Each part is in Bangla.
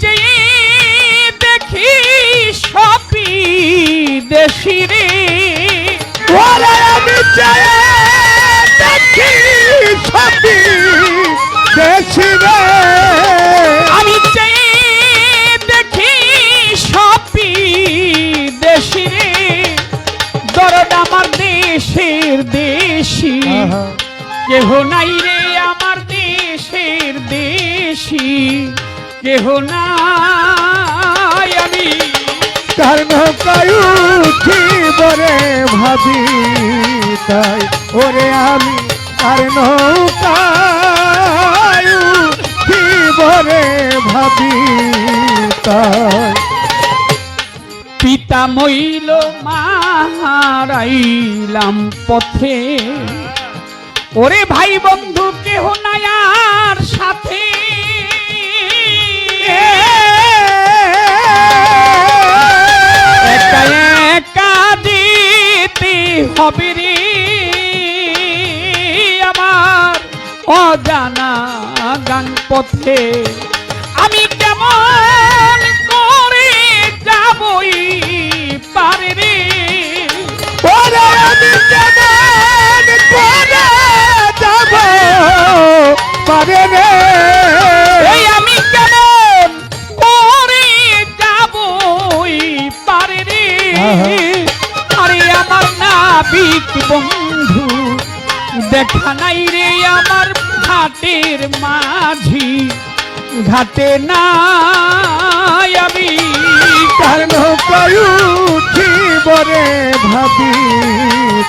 চেয়ে দেখি সপি দেশি রে। ওরে আমি দেখি সবই দেশি রে। আমি চেয়ে দেখি সপি দেশি রে। দরদ আমার দেশের দেশি। কেহ নাই রে আমার দেশের দেশি। কেহ নাই আমি। কার নৌকায় উঠিব রে ভাবি তাই? ওরে আমি কার নৌকায় উঠিব রে ভাবি তাই? পিতা মইল মারাইলাম পথে। ওরে ভাই বন্ধু কেহ নাই আর সাথে? অজানা গান পথে আমি কেমন করে যাবই পারে রে? ওরে আমি কেমন করে যাব পারে রে? আমি কেমন করে যাবই পারে রে? আরে আমার নাবিক বন্ধু দেখা আমার ঘাটের মাঝি। ঘাটে না আমি। কার নৌকায় উঠিব রে ভাবি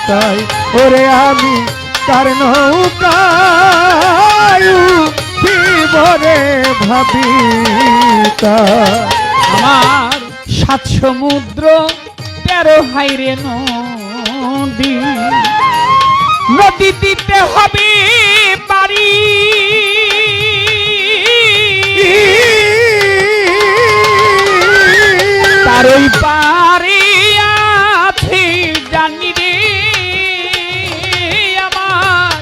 তাই। ওরে আমি কার নৌকায় উঠিব রে ভাবি তাই। আমার সাত সমুদ্র তেরো হাইরে নদী। নদী দিতে হবে পারি। তার ওই পারে আছে, জানি রে, আমার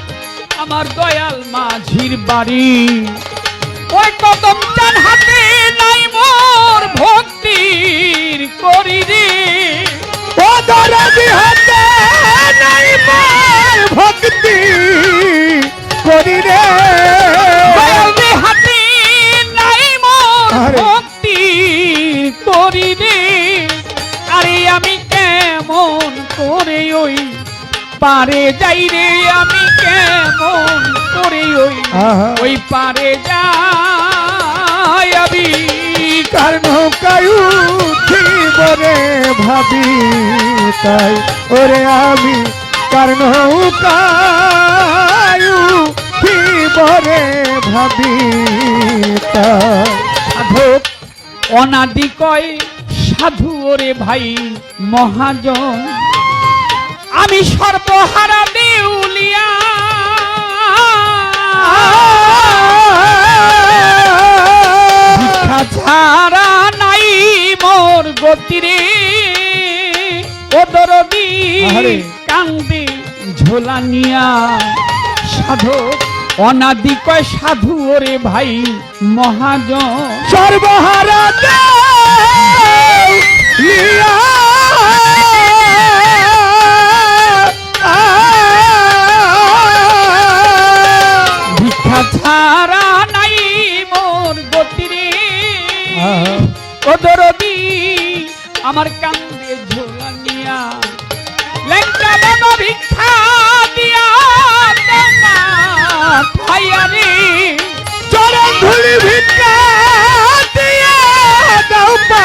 আমার দয়াল মাঝির বাড়ি। ওই কদম চান হাতে নাই মোর ভক্তি করি রে হাতে নাই। ভক্তি করি রে আরে আমি কেমন করে ওই পারে যাই রে আমি কেমন করে ওই। ওই পারে যাই আমি কার নৌকায় উঠিব ভাবি তাই। ওরে আমি ভাবি সাধক অনাদি কয়, সাধু ওরে ভাই মহাজন, আমি সর্বহারা দেউলিয়া ঝোলানিয়া সাধক অনাদি কয় সাধু ওরে ভাই মহাজন। সর্বহারা ভিক্ষা ছাড়া নাই মোর গতিরে। ওদরদি আমার কান্দে তোমার খাইয়া রে চরণ ধুলি ভিক্ষা দিয়া দাও পা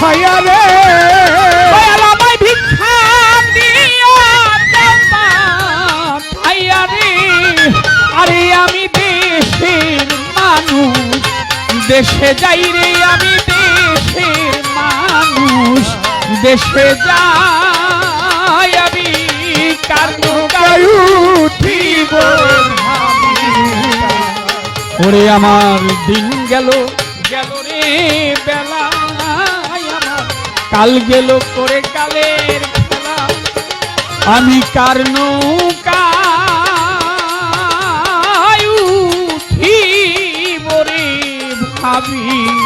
খায়া রে। দয়াল আমায় ভিক্ষা দিয়া তোমার খাইয়া রে। আরে আমি দেশের মানুষ দেশে যাই রে আমি দেশের মানুষ দেশে যাই আমি কার নৌকায় উঠিব ওরে আমার দিন গেল। গেল রে বেলা কাল গেল করে কালের বেলা আমি কার নৌকা ভাবি?